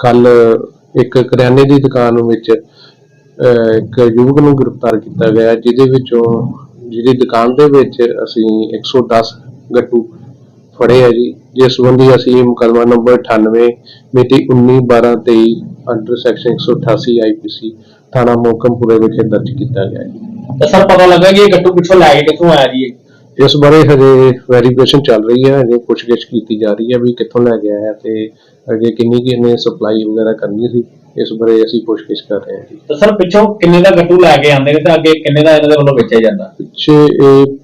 ਕੱਲ ਇੱਕ ਕਰਿਆਨੇ ਦੀ ਦੁਕਾਨ ਵਿੱਚ ਅਹ, ਇੱਕ ਯੁਵਕ ਨੂੰ ਗ੍ਰਿਫਤਾਰ ਕੀਤਾ ਗਿਆ ਜਿਹਦੇ ਵਿੱਚੋਂ ਜਿਹਦੀ ਦੁਕਾਨ ਦੇ ਵਿੱਚ ਅਸੀਂ 110 ਗੱਟੂ ਫੜੇ ਆ ਜੀ ਜਿਸ ਸੰਬੰਧੀ ਅਸੀਂ ਮੁਕੱਦਮਾ ਨੰਬਰ 98 ਮਿਤੀ 19 12 23 ਅੰਡਰ ਸੈਕਸ਼ਨ 188 ਆਈਪੀਸੀ ਥਾਣਾ ਮੋਕਮਪੁਰੇ ਵਿਖੇ ਦਰਜ ਕੀਤਾ ਗਿਆ ਜੀ ਤਾਂ ਸਰ ਪਤਾ ਲੱਗਾ ਕਿ ਇਹ ਗੱਟੂ ਪਿੱਛੋਂ ਲੈ ਕੇ ਕਿੱਥੋਂ ਆਇਆ ਜੀ ਇਹ? ਇਸ ਬਾਰੇ ਹਜੇ ਵੈਰੀਫਿਕੇਸ਼ਨ ਚੱਲ ਰਹੀ ਹੈ ਹਜੇ ਪੁੱਛਗਿੱਛ ਕੀਤੀ ਜਾ ਰਹੀ ਹੈ ਵੀ ਕਿੱਥੋਂ ਲੈ ਕੇ ਆਇਆ ਤੇ ਅੱਗੇ ਕਿੰਨੀ ਕਿ ਇਹਨੇ ਸਪਲਾਈ ਵਗੈਰਾ ਕਰਨੀ ਸੀ ਇਸ ਬਾਰੇ ਅਸੀਂ ਪੁੱਛਗਿੱਛ ਕਰ ਰਹੇ ਹਾਂ ਜੀ ਤਾਂ ਸਰ ਪਿੱਛੋਂ ਕਿੰਨੇ ਦਾ ਗੱਟੂ ਲੈ ਕੇ ਆਉਂਦੇ ਨੇ ਤੇ ਅੱਗੇ ਕਿੰਨੇ ਦਾ ਇਹਨਾਂ ਦੇ ਵੱਲੋਂ ਵੇਚਿਆ ਜਾਂਦਾ ਪਿੱਛੇ ਇਹ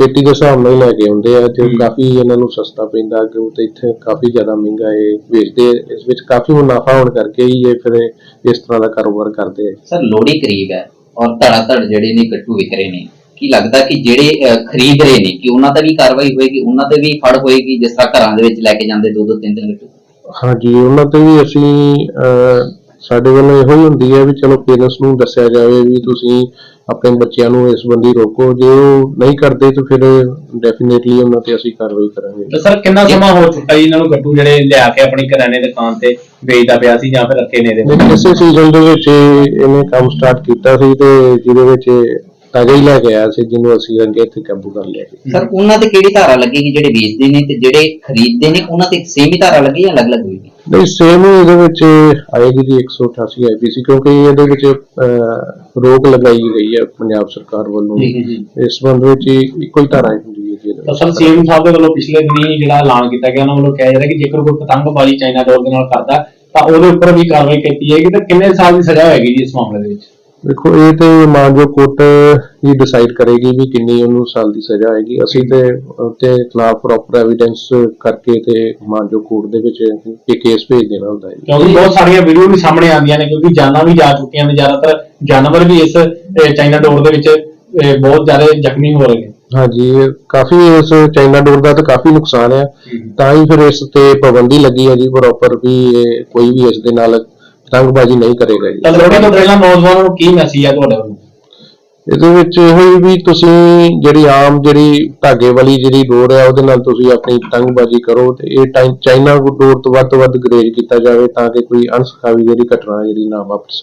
ਪੇਟੀ ਦੇ ਹਿਸਾਬ ਨਾਲ ਹੀ ਲੈ ਕੇ ਆਉਂਦੇ ਆ ਤੇ। ਕਾਫੀ ਇਹਨਾਂ ਨੂੰ ਸਸਤਾ ਪੈਂਦਾ ਕਿ ਉਹ ਤੇ ਇੱਥੇ ਕਾਫੀ ਜ਼ਿਆਦਾ ਮਹਿੰਗਾ ਇਹ ਵੇਚਦੇ ਆ। ਇਸ ਵਿੱਚ ਕਾਫੀ ਮੁਨਾਫਾ ਹੋਣ ਕਰਕੇ ਹੀ ਇਹ ਫਿਰ ਇਸ ਤਰ੍ਹਾਂ ਦਾ ਕਾਰੋਬਾਰ ਕਰਦੇ ਆ ਸਰ ਲੋਹੜੀ ਕਰੀਬ ਹੈ ਔਰ ਧੜਾ ਧੜ ਜਿਹੜੇ ਨੇ ਗੱਟੂ ਵਿਕ ਰਹੇ ਨੇ ਕੀ ਲੱਗਦਾ ਕਿ ਜਿਹੜੇ ਖਰੀਦ ਰਹੇ ਨੇ ਕਿ ਉਹਨਾਂ ਤੇ ਵੀ ਕਾਰਵਾਈ ਹੋਏਗੀ ਉਹਨਾਂ ਤੇ ਵੀ ਫੜ ਹੋਏਗੀ ਜਿਸ ਤਰ੍ਹਾਂ ਘਰਾਂ ਦੇ ਵਿੱਚ ਲੈ ਕੇ ਜਾਂਦੇ ਦੋ ਦੋ ਤਿੰਨ ਤਿੰਨ ਗੱਟੂ ਹਾਂਜੀ ਉਹਨਾਂ ਤੇ ਵੀ ਅਸੀਂ ਸਾਡੇ ਵੱਲੋਂ ਇਹੋ ਹੀ ਹੁੰਦੀ ਹੈ ਵੀ ਚਲੋ ਪੇਰੈਂਟਸ ਨੂੰ ਦੱਸਿਆ ਜਾਵੇ ਵੀ ਤੁਸੀਂ ਆਪਣੇ ਬੱਚਿਆਂ ਨੂੰ ਇਸ ਸੰਬੰਧੀ ਰੋਕੋ ਜੇ ਉਹ ਨਹੀਂ ਕਰਦੇ ਤਾਂ ਫਿਰ ਡੈਫੀਨੇਟਲੀ ਉਹਨਾਂ ਤੇ ਅਸੀਂ ਕਾਰਵਾਈ ਕਰਾਂਗੇ। ਤਾਂ ਸਰ ਕਿੰਨਾ ਸਮਾਂ ਹੋ ਚੁੱਕਾ ਜੀ ਇਹਨਾਂ ਨੂੰ ਗੱਟੂ ਜਿਹੜੇ ਲਿਆ ਕੇ ਆਪਣੀ ਕਰਿਆਨੇ ਦੁਕਾਨ ਤੇ ਵੇਚਦਾ ਪਿਆ ਸੀ ਜਾਂ ਫਿਰ ਰੱਖੇ ਨੇ ਇਹਦੇ ਇਸੇ ਸੀਜ਼ਨ ਦੇ ਵਿੱਚ ਇਹ- ਇਹਨੇ ਕੰਮ ਸਟਾਰਟ ਕੀਤਾ ਸੀ ਤੇ ਜਿਹਦੇ ਵਿੱਚ ਤਾਜ਼ਾ ਹੀ ਲੈ ਕੇ ਆਇਆ ਸੀ ਜਿਹਨੂੰ ਅਸੀਂ ਰੰਗੇ ਇੱਥੇ ਕਾਬੂ ਕਰ ਲਿਆ ਸੀ। ਸਰ ਉਹਨਾਂ ਤੇ ਕਿਹੜੀ ਧਾਰਾ ਲੱਗੇਗੀ ਜਿਹੜੇ ਵੇਚਦੇ ਨੇ ਤੇ ਜਿਹੜੇ ਖਰੀਦਦੇ ਨੇ? ਉਹਨਾਂ ਤੇ ਸੇਮ ਹੀ ਧਾਰਾ ਲੱਗੀ ਜਾਂ ਅਲੱਗ-ਅਲੱਗ ਹੋਏਗੀ ਨਹੀਂ ਸੇਮ ਹੀ ਇਹਦੇ ਵਿੱਚ ਆਏਗੀ ਜੀ 188 ਆਈਪੀਸੀ ਕਿਉਂਕਿ ਇਹਦੇ ਵਿੱਚ ਅਹ, ਰੋਕ ਲਗਾਈ ਗਈ ਹੈ ਪੰਜਾਬ ਸਰਕਾਰ ਵੱਲੋਂ। ਜੀ, ਜੀ। ਇਸ ਸੰਬੰਧ ਵਿੱਚ ਹੀ ਇੱਕੋ ਹੀ ਧਾਰਾ ਹੁੰਦੀ ਹੈ ਜੀ ਇਹਦੇ ਤਾਂ ਵਿੱਚ। ਸਰ ਸੀਐਮ ਸਾਹਿਬ ਦੇ ਵੱਲੋਂ ਪਿਛਲੇ ਦਿਨੀ ਜਿਹੜਾ ਐਲਾਨ ਕੀਤਾ ਗਿਆ ਉਹਨਾਂ ਵੱਲੋਂ ਕਿਹਾ ਜਾ ਰਿਹਾ ਕਿ ਜੇਕਰ ਕੋਈ ਪਤੰਗਬਾਜ਼ੀ ਚਾਈਨਾ ਡੋਰ ਦੇ ਨਾਲ ਕਰਦਾ ਤਾਂ ਉਹਦੇ ਉੱਪਰ ਵੀ ਕਾਰਵਾਈ ਕੀਤੀ ਜਾਏਗੀ। ਤਾਂ ਕਿੰਨੇ ਸਾਲ ਦੀ ਸਜ਼ਾ ਹੋਏਗੀ ਜੀ ਇਸ ਮਾਮਲੇ ਦੇ ਵਿੱਚ? ਦੇਖੋ ਇਹ ਤੇ ਮਾਨਜੋ ਕੋਰਟ ਹੀ ਡਿਸਾਈਡ ਕਰੇਗੀ ਵੀ ਕਿੰਨੀ ਉਹਨੂੰ ਸਾਲ ਦੀ ਸਜ਼ਾ ਹੋਏਗੀ ਅਸੀਂ ਤੇ ਉਹਦੇ ਖਿਲਾਫ ਪ੍ਰੋਪਰ ਐਵੀਡੈਂਸ ਕਰਕੇ ਤੇ ਮਾਨਜੋ ਕੋਰਟ ਦੇ ਵਿੱਚ ਇਹ ਕੇਸ ਭੇਜ ਦੇਣਾ ਹੁੰਦਾ ਹੈ। ਕਿਉਂਕਿ ਬਹੁਤ ਸਾਰੀਆਂ ਵੀਡੀਓ ਵੀ ਸਾਹਮਣੇ ਆਉਂਦੀਆਂ ਨੇ ਕਿਉਂਕਿ ਜਾਨਾਂ ਵੀ ਜਾ ਚੁੱਕੀਆਂ ਨੇ। ਜ਼ਿਆਦਾਤਰ ਜਾਨਵਰ ਵੀ ਇਸ ਚਾਈਨਾ ਡੋਰ ਦੇ ਵਿੱਚ ਬਹੁਤ ਜ਼ਿਆਦਾ ਜ਼ਖਮੀ ਹੋ ਰਹੇ ਨੇ। ਹਾਂਜੀ ਕਾਫੀ ਇਸ ਚਾਈਨਾ ਡੋਰ ਦਾ ਤਾਂ ਕਾਫੀ ਨੁਕਸਾਨ ਹੈ। ਤਾਂ ਹੀ ਫਿਰ ਇਸ ਤੇ ਪਾਬੰਦੀ ਲੱਗੀ ਹੈ ਜੀ ਪ੍ਰੋਪਰ ਵੀ ਕੋਈ ਵੀ ਇਸ ਦੇ ਨਾਲ ਪਤੰਗਬਾਜ਼ੀ ਨਹੀਂ ਕਰੇਗਾ ਜੀ। ਲੋਕਾਂ ਤੋਂ ਪਹਿਲਾਂ ਨੌਜਵਾਨਾਂ ਨੂੰ ਕੀ ਮੈਸੇਜ ਹੈ ਤੁਹਾਡੇ ਵੱਲੋਂ? ਇਹਦੇ ਵਿੱਚ ਇਹੋ ਹੀ ਵੀ ਤੁਸੀਂ ਜਿਹੜੀ ਆਮ ਜਿਹੜੀ ਧਾਗੇ ਵਾਲੀ ਜਿਹੜੀ ਡੋਰ ਹੈ ਉਹਦੇ ਨਾਲ ਤੁਸੀਂ ਆਪਣੀ ਪਤੰਗਬਾਜ਼ੀ ਕਰੋ ਤੇ ਇਹ ਟਾਈ- ਚਾਈਨਾ ਡੋਰ ਤੋਂ ਵੱਧ ਤੋਂ ਵੱਧ ਗਰੇਜ ਕੀਤਾ ਜਾਵੇ ਤਾਂ ਕਿ ਕੋਈ ਅਣਸਖਾਵੀ ਜਿਹੜੀ ਘਟਨਾ ਜਿਹੜੀ ਨਾ ਵਾਪਰ ਸਕੇ।